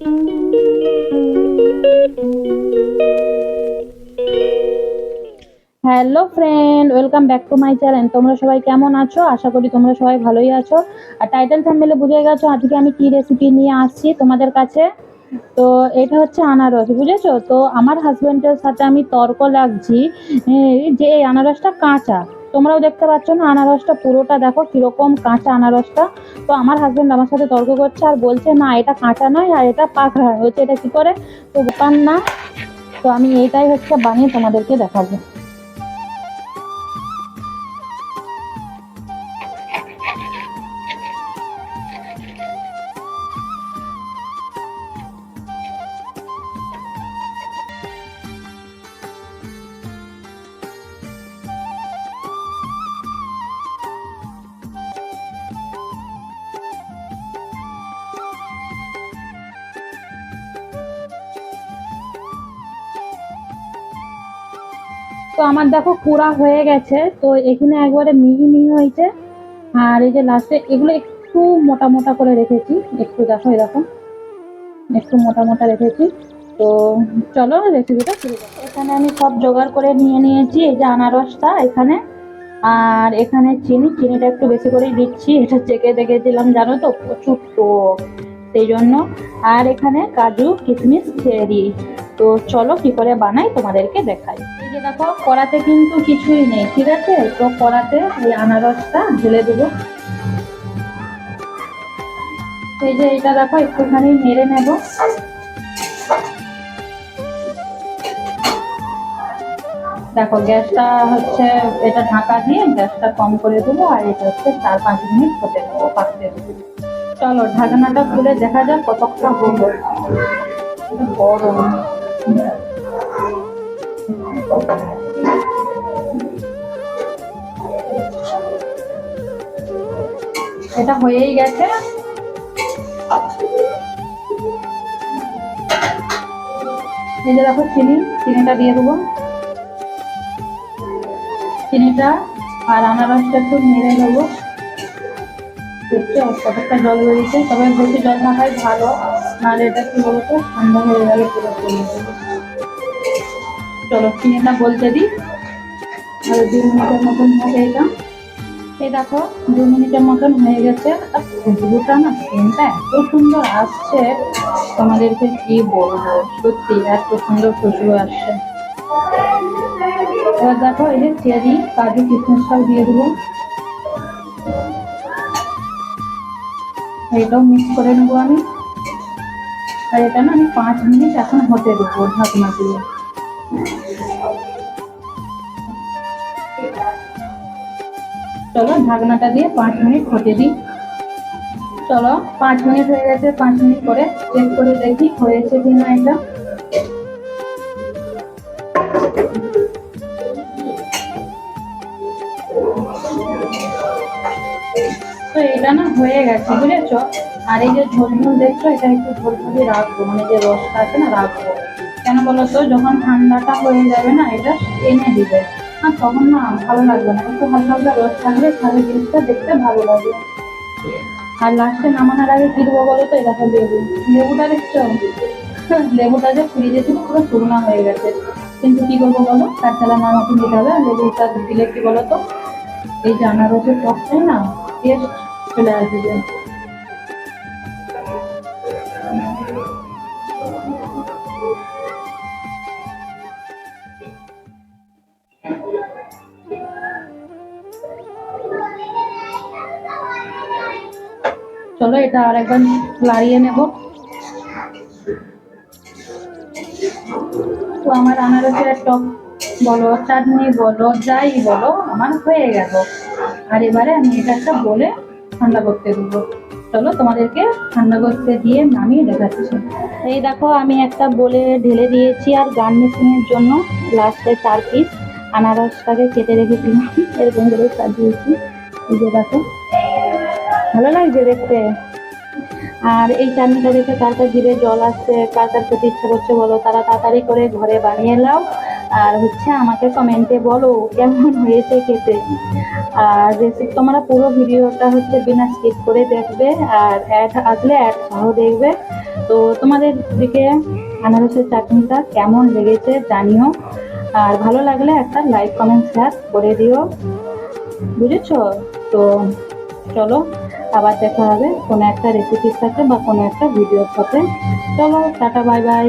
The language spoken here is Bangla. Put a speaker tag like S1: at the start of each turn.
S1: Hello friend welcome back to my channel তোমরা সবাই কেমন আছো? আশা করি তোমরা সবাই ভালোই আছো। আর টাইটেল থাম্বনেলে বুঝে গেছো আজকে আমি কি রেসিপি নিয়ে আসছি তোমাদের কাছে? তো এটা হচ্ছে আনারস, বুঝেছ? তো আমার হাজবেন্ডের সাথে আমি তর্ক লাগছি। যে এই আনারসটা কাঁচা। তোমরাও দেখতে পাচ্ছ না, আনারসটা পুরোটা দেখো কীরকম কাঁচা আনারসটা। তো আমার হাজব্যান্ড আমার সাথে তর্ক করছে আর বলছে, না, এটা কাঁচা নয় আর এটা পাকা হচ্ছে এটা কি করে? তো দোকান না। তো আমি এটাই হচ্ছে বানিয়ে তোমাদেরকে দেখাবো। তো আমার দেখো পুরা হয়ে গেছে, তো এখানে একবারে মিহি মিহি হয়েছে। আর এই যে লাস্টে এগুলো একটু মোটা মোটা করে রেখেছি, একটু দেখো এরকম, একটু মোটা মোটা রেখেছি। তো চলো রেসিপিটা শুরু করি। এখানে আমি সব জোগাড় করে নিয়ে নিয়েছি, এই যে আনারসটা এখানে। আর এখানে চিনি, চিনিটা একটু বেশি করেই দিচ্ছি, এটা চেকে দেখেছিলাম, জানো তো, প্রচুর টক। সেই জন্য। আর এখানে কাজু, কিশমিশ চেরি তো চলো কি করে বানাই তোমাদেরকে দেখাই। যে দেখো, কড়াতে কিন্তু কিছুই নেই, ঠিক আছে? তো কড়াতে এই আনারসটা ঢেলে দেবো। এই যে এটা দেখো, একটুখানি মেরে নেব। দেখো, গ্যাসটা হচ্ছে, এটা ঢাকা দিয়ে গ্যাসটা কম করে দেবো, আর এটা হচ্ছে চার পাঁচ মিনিট হতে দেবো পাকতে চলো, ঢাকনাটা খুলে দেখা যাক কতক্ষণ হলো। এটা হয়েই গেছে। এই যে দেখো চিনি, চিনিটা দিয়ে দেবো। চিনিটা আর আনারসটা একটু নেড়ে নেব দেখছ, কতটা জল বেরিয়েছে। তবে বেশি জল থাকাই ভালো। নাহলে এটা কি বলতো? ঠান্ডা হয়ে গেলে পুরো চলে বলতে দিই। আর দু মিনিটের মতন হবে এটা এই দেখো দু মিনিটের মতন হয়ে গেছে। আর খুশবুটা না সেন্টটা এত সুন্দর আসছে, তোমাদেরকে কি বলব? সত্যি এত সুন্দর খুশবু আসছে। এবার দেখো, এই যে চেরি, কাজু কিশমিশটাও দিয়ে দেবো। এটাও মিক্স করে নেব আমি। আর এটা না আমি পাঁচ মিনিট এখন হতে দেবো ঢাকনা দিয়ে চলো ঢাকনাটা দিয়ে পাঁচ মিনিট হতে দিই। চলো, পাঁচ মিনিট হয়ে গেছে, পাঁচ মিনিট করে চেক করে দেখি হয়েছে কিনা এটা। তো এটা না হয়ে গেছে, বুঝেছ? আর এই যে ঝোল ঝোল দেখছ, এটা একটু ঝোল ঝোলই রাখব মানে যে রসটা আছে না, রাখব। কেন বলো তো? যখন ঠান্ডাটা হয়ে যাবে না, এটা এনে দিবে। আর তখন না ভালো লাগবে না। একটু হালকা হালকা রস থাকলে তাহলে জিনিসটা দেখতে ভালো লাগবে আর লাস্টে নামানোর আগে কি দেবো বলো তো? দেখো লেবু। লেবুটা দেখছ? লেবুটা যে ফ্রিজে ছিল পুরো শুকনো হয়ে গেছে। কিন্তু কি করব বলো? তার তেলা নামাতে দিতে হবে। আর লেবুটা দিলে কি বলো তো? এই যে আনারসের টকটাই না টেস্ট চলে আসবে। চলো, এটা আর একবার লাড়িয়ে নেব। তো আমার আনারসের টক বলো, চাটনি বলো, যাই বলো, আমার হয়ে গেল। আর এবারে আমি এটা একটা বলে ঠান্ডা করতে দেবো। চলো, তোমাদেরকে ঠান্ডা করতে দিয়ে নামিয়ে দেখাচ্ছি। এই দেখো, আমি একটা বলে ঢেলে দিয়েছি আর গার্নিশিং এর জন্য লাস্টে চার পিস আনারসটাকে কেটে রেখেছিলাম। এরকম করে সাজিয়েছি। এই যে দেখো। ভালো লাগছে দেখতে? আর এই চাটনিটা দেখে কার জিভে জল আসছে, কার কার খেতে ইচ্ছা করছে বলো, তারা তাড়াতাড়ি করে ঘরে বানিয়ে নাও। আর হচ্ছে আমাকে কমেন্টে বলো, কেমন হয়েছে খেতে? আর রেসিপি তোমরা পুরো ভিডিওটা হচ্ছে বিনা স্কিপ করে দেখবে, আর অ্যাড আসলে অ্যাড সহ দেখবে। তো তোমাদের দিকে আনারসের চাটনিটা কেমন লেগেছে জানিও। আর ভালো লাগলে একটা লাইক কমেন্ট শেয়ার করে দিও। বুঝেছ? তো চলো। আবার দেখা হবে কোনো একটা রেসিপির সাথে বা কোনো একটা ভিডিওর সাথে। চলো, টাটা বাই বাই